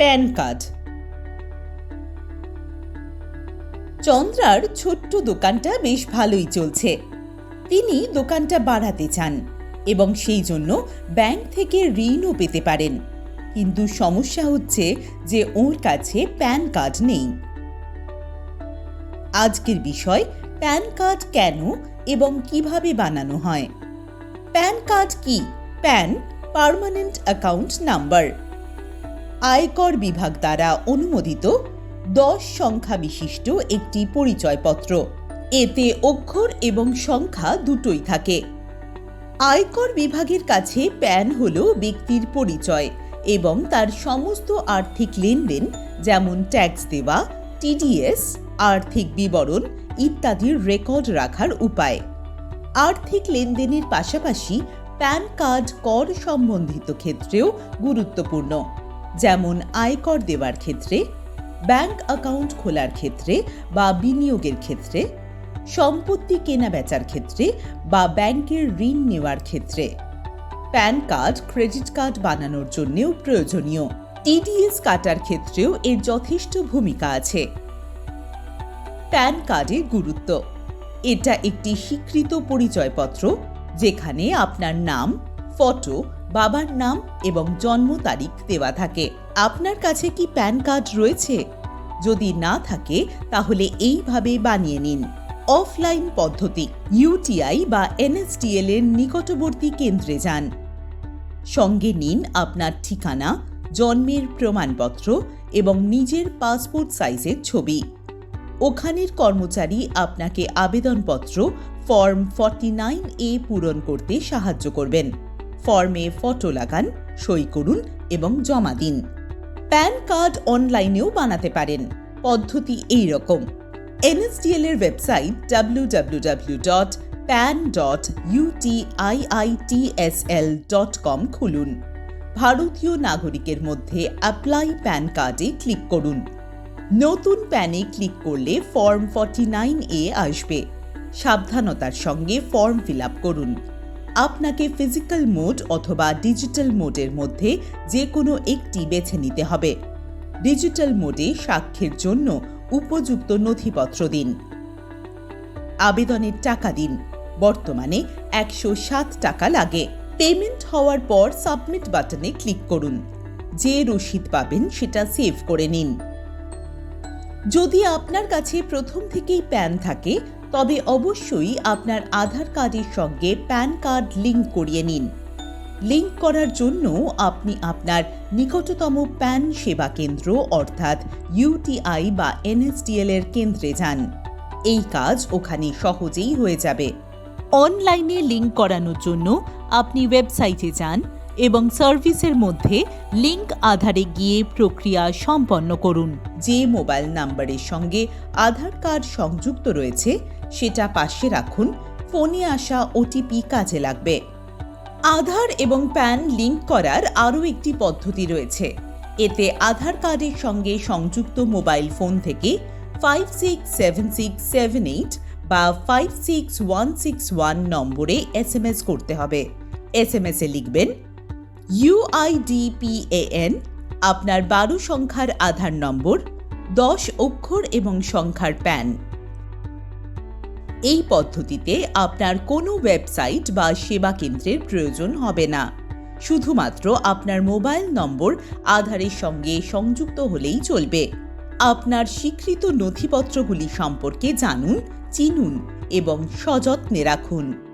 Pan card. চন্দ্রার ছোট্ট দোকানটা বেশ ভালোই চলছে। তিনি দোকানটা বাড়াতে চান এবং সেই জন্য ব্যাংক থেকে ঋণও পেতে পারেন। কিন্তু সমস্যা হচ্ছে যে ওর কাছে প্যান কার্ড নেই। আজকের বিষয়, প্যান কার্ড কেন এবং কীভাবে বানানো হয়? প্যান কার্ড কি? PAN, permanent account number. আয়কর বিভাগ দ্বারা অনুমোদিত দশ সংখ্যা বিশিষ্ট একটি পরিচয়পত্র। এতে অক্ষর এবং সংখ্যা দুটোই থাকে। আয়কর বিভাগের কাছে প্যান হল ব্যক্তির পরিচয় এবং তার সমস্ত আর্থিক লেনদেন, যেমন ট্যাক্স দেওয়া টিডিএস আর্থিক বিবরণ ইত্যাদির রেকর্ড রাখার উপায়। আর্থিক লেনদেনের পাশাপাশি প্যান কার্ড কর সম্বন্ধিত ক্ষেত্রেও গুরুত্বপূর্ণ। যেমন আয়কর দেওয়ার ক্ষেত্রে, ব্যাংক অ্যাকাউন্ট খোলার ক্ষেত্রে বা বিনিয়োগের ক্ষেত্রে, সম্পত্তি কেনা বেচার ক্ষেত্রে বা ব্যাংকের ঋণ নেওয়ার ক্ষেত্রে। প্যান কার্ড, ক্রেডিট কার্ড বানানোর জন্যেও প্রয়োজনীয়। টিডিএস কাটার ক্ষেত্রেও এর যথেষ্ট ভূমিকা আছে। প্যান কার্ডের গুরুত্ব। এটা একটি স্বীকৃত পরিচয়পত্র যেখানে আপনার নাম, ফটো বাবার নাম এবং জন্ম তারিখ দেওয়া থাকে। আপনার কাছে কি প্যান কার্ড রয়েছে? যদি না থাকে, তাহলে এইভাবে বানিয়ে নিন। অফলাইন পদ্ধতি ইউটিআই বা এনএসডিএল এর নিকটবর্তী কেন্দ্রে যান। সঙ্গে নিন আপনার ঠিকানা, জন্মের প্রমাণপত্র এবং নিজের পাসপোর্ট সাইজের ছবি। ওখানের কর্মচারী আপনাকে আবেদনপত্র ফর্ম ফর্টি নাইন এ পূরণ করতে সাহায্য করবেন। ফর্মে ফটো লাগান, সই করুন এবং জমা দিন। প্যান কার্ড অনলাইনেও বানাতে পারেন। পদ্ধতি এই রকম এনএসডিএল এর website W W W dot pan dot UTIITSL dot com খুলুন। ভারতীয় নাগরিকের মধ্যে অ্যাপ্লাই প্যান কার্ডে ক্লিক করুন। নতুন প্যানে ক্লিক করলে ফর্ম ফর্টি নাইন এ আসবে। সাবধানতার সঙ্গে ফর্ম ফিল করুন। আপনাকে ফিজিক্যাল মোড অথবা ডিজিটাল মোডের মধ্যে যে কোনো একটি বেছে নিতে হবে। ডিজিটাল মোডে সাক্ষ্যের জন্য উপযুক্ত নথিপত্র দিন। আবেদনের টাকা দিন। বর্তমানে একশো সাত টাকা লাগে। পেমেন্ট হওয়ার পর সাবমিট বাটনে ক্লিক করুন। যে রসিদ পাবেন সেটা সেভ করে নিন। যদি আপনার কাছে প্রথম থেকেই প্যান থাকে, তবে অবশ্যই আপনার আধার কার্ডের সঙ্গে প্যান কার্ড লিঙ্ক করিয়ে নিন। লিঙ্ক করার জন্য আপনি আপনার নিকটতম প্যান সেবা কেন্দ্র, অর্থাৎ ইউটিআই বা এনএসডিএল এর কেন্দ্রে যান। এই কাজ ওখানে সহজেই হয়ে যাবে। অনলাইনে লিঙ্ক করানোর জন্য আপনি ওয়েবসাইটে যান এবং সার্ভিসের মধ্যে লিঙ্ক আধারে গিয়ে প্রক্রিয়া সম্পন্ন করুন। যে মোবাইল নাম্বারের সঙ্গে আধার কার্ড সংযুক্ত রয়েছে, সেটা পাশে রাখুন, ফোনে আসা ওটিপি কাজে লাগবে। আধার এবং প্যান লিঙ্ক করার আরও একটি পদ্ধতি রয়েছে। এতে আধার কার্ডের সঙ্গে সংযুক্ত মোবাইল ফোন থেকে five six seven six seven eight বা five six one six one নম্বরে এস এম এস করতে হবে। এস এম এসে লিখবেন ইউআইডিপিএএন আপনার বারো সংখ্যার আধার নম্বর, দশ অক্ষর এবং সংখ্যার প্যান। এই পদ্ধতিতে আপনার কোনো ওয়েবসাইট বা সেবা কেন্দ্রের প্রয়োজন হবে না। শুধুমাত্র আপনার মোবাইল নম্বর আধারের সঙ্গে সংযুক্ত হলেই চলবে। আপনার স্বীকৃত নথিপত্রগুলি সম্পর্কে জানুন, চিনুন এবং সযত্নে রাখুন।